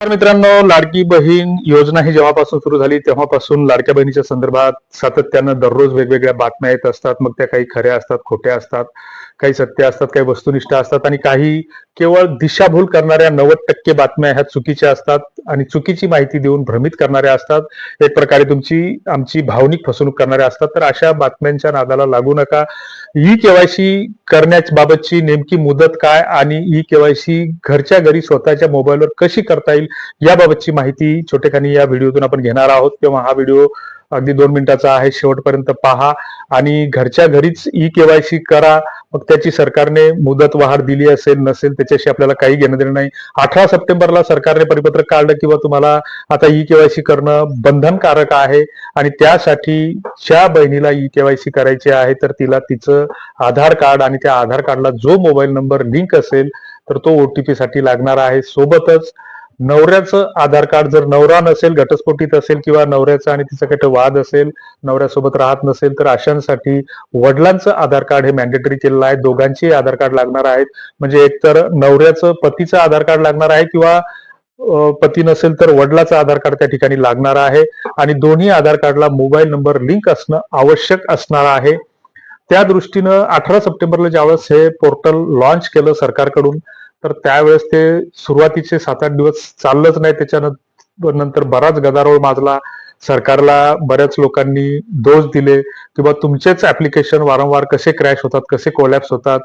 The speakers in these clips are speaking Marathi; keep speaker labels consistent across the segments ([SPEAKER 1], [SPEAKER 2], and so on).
[SPEAKER 1] मित्रांनो लाडकी बहीण योजना ही जेव्हापासून सुरू झाली तेव्हापासून लाडक्या बहिणीच्या संदर्भात सातत्यानं दररोज वेगवेगळ्या बातम्या येत असतात. मग त्या काही खऱ्या असतात खोट्या असतात काही सत्य असतात काही वस्तुनिष्ठ असतात आणि काही केवळ दिशाभूल करणाऱ्या नव्वद टक्के बातम्या ह्या चुकीच्या असतात आणि चुकीची माहिती देऊन भ्रमित करणाऱ्या असतात. एक प्रकारे तुमची आमची भावनिक फसवणूक करणाऱ्या असतात. तर अशा बातम्यांच्या नादाला लागू नका. ई केवायसी करण्याबाबतची नेमकी मुदत काय आणि ई केवायसी घरच्या घरी स्वतःच्या मोबाईलवर कशी करता येईल याबाबतची माहिती छोटेखानी या व्हिडिओतून आपण घेणार आहोत. किंवा हा व्हिडिओ अगदी दोन मिनिटाचा आहे. शेवटपर्यंत पहा आणि घरच्या घरीच ई केवायसी करा. मग त्याची सरकारने मुदत वाढ दिली असेल नसेल त्याच्याशी आपल्याला काही घेणं देणं नाही. अठरा सप्टेंबरला सरकारने परिपत्रक काढलं किंवा तुम्हाला आता ई केवायसी करणं बंधनकारक आहे आणि त्यासाठी ज्या बहिणीला ई केवायसी करायची आहे तर तिला तिचं आधार कार्ड आणि त्या आधार कार्डला जो मोबाईल नंबर लिंक असेल तर तो ओटीपी साठी लागणार आहे. सोबतच नवऱ्याचं आधार कार्ड जर नवरा नसेल घटस्फोटीत असेल किंवा नवऱ्याचा आणि तिचा काही वाद असेल नवऱ्यासोबत राहत नसेल तर अशांसाठी वडिलांचं आधार कार्ड हे मॅन्डेटरी केलेलं आहे. दोघांची आधार कार्ड लागणार आहेत. म्हणजे एकतर नवऱ्याचं पतीचं आधार कार्ड लागणार आहे किंवा पती नसेल तर वडिलाचं आधार कार्ड त्या ठिकाणी लागणार आहे. आणि दोन्ही आधार कार्डला मोबाईल नंबर लिंक असणं आवश्यक असणार आहे. त्या दृष्टीनं अठरा सप्टेंबरला ज्यावेळेस हे पोर्टल लॉन्च केलं सरकारकडून तर त्यावेळेस ते सुरुवातीचे सात आठ दिवस चाललंच नाही. त्याच्यानंतर नंतर बराच गदारोळ माजला. सरकारला बऱ्याच लोकांनी दोष दिले. किंवा तुमचेच ऍप्लिकेशन वारंवार कसे क्रॅश होतात कसे कोलॅप्स होतात?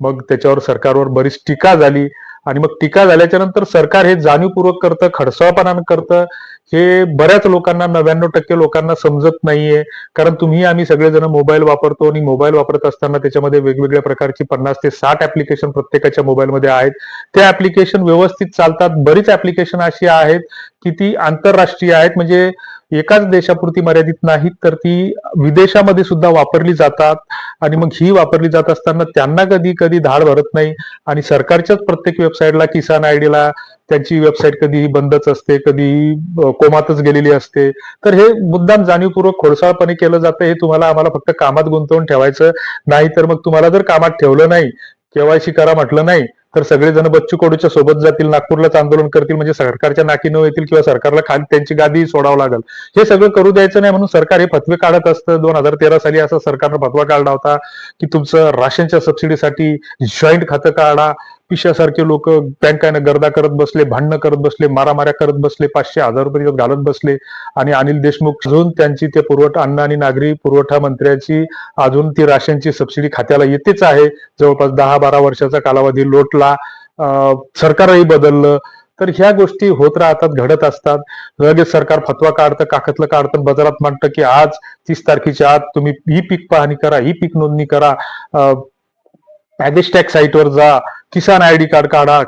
[SPEAKER 1] मग त्याच्यावर सरकारवर बरीच टीका झाली. आणि मग टीका झाल्याच्यानंतर सरकार हे जाणीवपूर्वक करतं खडसाळपणानं करतं. हे बऱ्याच लोकांना नव्याण्णव टक्के लोकांना समजत नाहीये. कारण तुम्ही आम्ही सगळेजण मोबाईल वापरतो आणि मोबाईल वापरत असताना त्याच्यामध्ये वेगवेगळ्या प्रकारची पन्नास ते साठ ऍप्लिकेशन प्रत्येकाच्या मोबाईलमध्ये आहेत. ते ऍप्लिकेशन व्यवस्थित चालतात. बरीच ऍप्लिकेशन अशी आहेत की ती आंतरराष्ट्रीय आहेत. म्हणजे एकाच देशापुरती मर्यादित नाहीत तर ती विदेशामध्ये सुद्धा वापरली जातात. आणि मग ही वापरली जात असताना त्यांना कधी कधी धाड भरत नाही. आणि सरकारच्याच प्रत्येक वेबसाईटला किसान आयडीला त्यांची वेबसाईट कधी बंदच असते कधी कोमातच गेलेली असते. तर हे मुद्दाम जाणीवपूर्वक खोडसाळपणे केलं जातं हे तुम्हाला आम्हाला फक्त कामात गुंतवून ठेवायचं नाही तर मग तुम्हाला जर कामात ठेवलं नाही केवायसी करा म्हटलं नाही तर सगळेजण बच्चू कडूच्या सोबत जातील नागपूरलाच आंदोलन करतील म्हणजे सरकारच्या नाकी न येतील किंवा सरकारला खाली त्यांची गादी सोडावं लागेल. हे सगळं करू द्यायचं नाही म्हणून सरकार हे फतवे काढत असतं. दोन हजार तेरा साली असा सरकारनं फतवा काढला होता की तुमचं राशनच्या सबसिडीसाठी जॉईंट खातं काढा पिशासारखे लोक बँकाने गर्दा करत बसले भांडणं करत बसले मारामाऱ्या करत बसले पाचशे हजार रुपये घालत बसले. आणि अनिल देशमुख अजून त्यांची ते पुरवठा अन्न आणि नागरी पुरवठा मंत्र्याची अजून ती राशनची सबसिडी खात्याला येतेच आहे. जवळपास दहा बारा वर्षाचा कालावधी लोटला. अं, सरकारही बदललं. तर ह्या गोष्टी होत राहतात घडत असतात. लगेच सरकार फतवा काढतं काकतलं काढतं बाजारात मांडतं की आज तीस तारखेच्या आत तुम्ही ही पीक पाहणी करा ही पीक नोंदणी करा. टॅक्स साईटवर जा. किसान आय डी कार्ड काढा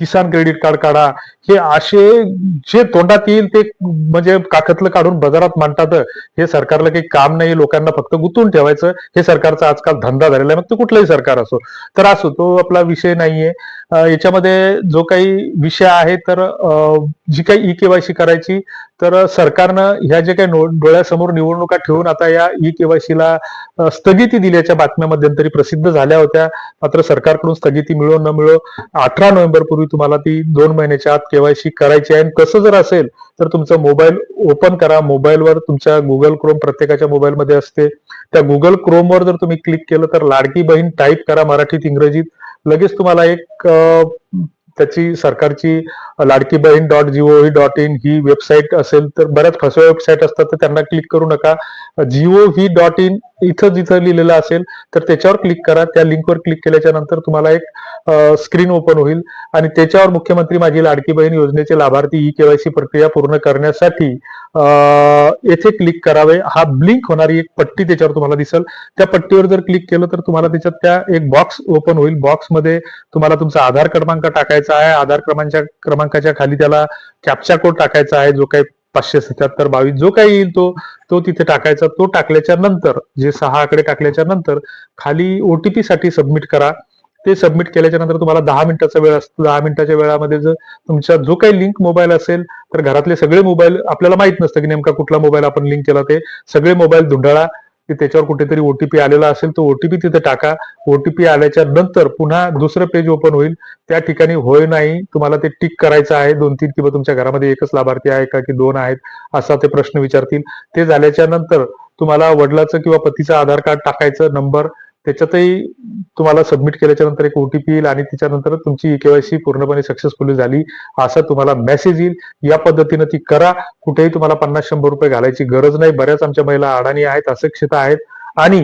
[SPEAKER 1] किसान क्रेडिट कार्ड काढा. हे असे जे तोंडात येईल ते म्हणजे काकतलं काढून बाजारात मांडतात. हे सरकारला काही काम नाही लोकांना फक्त गुंतवून ठेवायचं. हे सरकारचा आजकाल धंदा झालेला आहे. मग ते कुठलंही सरकार असो. तर असो तो आपला विषय नाहीये. याच्यामध्ये जो काही विषय आहे तर जी काही ई केवायसी करायची तर सरकारनं ह्या जे काही डोळ्यासमोर निवडणुका ठेवून आता या ई केवायसीला स्थगिती दिल्याच्या बातम्या मध्यंतरी प्रसिद्ध झाल्या होत्या. मात्र सरकारकडून स्थगिती मिळो न मिळो अठरा नोव्हेंबर पूर्वी तुम्हाला ती दोन महिन्याच्या आत केवायसी करायची आहे. आणि तसं जर असेल तर तुमचा मोबाईल ओपन करा. मोबाईलवर तुमच्या गुगल क्रोम प्रत्येकाच्या मोबाईलमध्ये असते. त्या गुगल क्रोमवर जर तुम्ही क्लिक केलं तर लाडकी बहीण टाईप करा मराठीत इंग्रजीत. लगेच तुम्हाला एक त्याची सरकारची Ladki Bahin dot gov dot in he website असेल तर बऱ्याच फसव्या वेबसाईट असतात तर त्यांना क्लिक करू नका. जीओव्ही डॉट इन इथं जिथं लिहिलेलं असेल तर त्याच्यावर क्लिक करा. त्या लिंकवर क्लिक केल्याच्यानंतर तुम्हाला एक स्क्रीन ओपन होईल. आणि त्याच्यावर मुख्यमंत्री माझी लाडकी बहीण योजनेचे लाभार्थी ई केवायसी प्रक्रिया पूर्ण करण्यासाठी येथे क्लिक करावे. हा ब्लिंक होणारी एक पट्टी त्याच्यावर तुम्हाला दिसेल. त्या पट्टीवर जर क्लिक केलं तर तुम्हाला त्याच्यात त्या एक बॉक्स ओपन होईल. बॉक्समध्ये तुम्हाला तुमचा आधार क्रमांक टाकायचा आहे. आधार क्रमांच्या क्रमांकाच्या खाली त्याला कॅप्चा कोड टाकायचा आहे. जो काही पाचशे सत्याहत्तर बावीस जो काही येईल तो तो तिथे टाकायचा. तो टाकल्याच्या नंतर जे सहा आकडे टाकल्याच्या नंतर खाली ओटीपी साठी सबमिट करा. ते सबमिट केल्याच्यानंतर तुम्हाला दहा मिनिटाचा वेळ असतो दहा मिनिटाच्या वेळामध्ये जर तुमचा जो काही लिंक मोबाईल असेल तर घरातले सगळे मोबाईल आपल्याला माहीत नसतं की नेमका कुठला मोबाईल आपण लिंक केला ते. सगळे मोबाईल धुंडाळा. की त्याच्यावर कुठेतरी ओटीपी आलेला असेल तर ओटीपी तिथे टाका. ओटीपी आल्याच्यानंतर पुन्हा दुसरं पेज ओपन होईल. त्या ठिकाणी होय नाही तुम्हाला ते टिक करायचं आहे. दोन तीन किंवा तुमच्या घरामध्ये एकच लाभार्थी आहे का की दोन आहेत असा ते प्रश्न विचारतील. ते झाल्याच्यानंतर तुम्हाला वडिलाचं किंवा पतीचं आधार कार्ड टाकायचं नंबर. त्याच्यातही तुम्हाला सबमिट केल्याच्यानंतर एक ओटीपी येईल आणि त्याच्यानंतर तुमची केवायसी पूर्णपणे सक्सेसफुली झाली असा तुम्हाला मेसेज येईल. या पद्धतीनं ती करा. कुठेही तुम्हाला पन्नास शंभर रुपये घालायची गरज नाही. बऱ्याच आमच्या महिला अडाणी आहेत अशिक्षित आहेत. आणि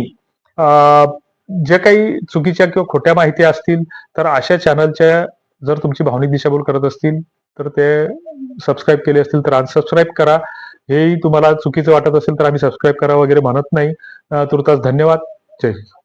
[SPEAKER 1] ज्या जे काही चुकीच्या किंवा खोट्या माहिती असतील तर अशा चॅनलच्या जर तुमची भावनिक दिशाभूल करत असतील तर ते सबस्क्राईब केले असतील तर अनसबस्क्राईब करा. हेही तुम्हाला चुकीचं वाटत असेल तर आम्ही सबस्क्राईब करा वगैरे म्हणत नाही. तुर्तास धन्यवाद. जय हिंद.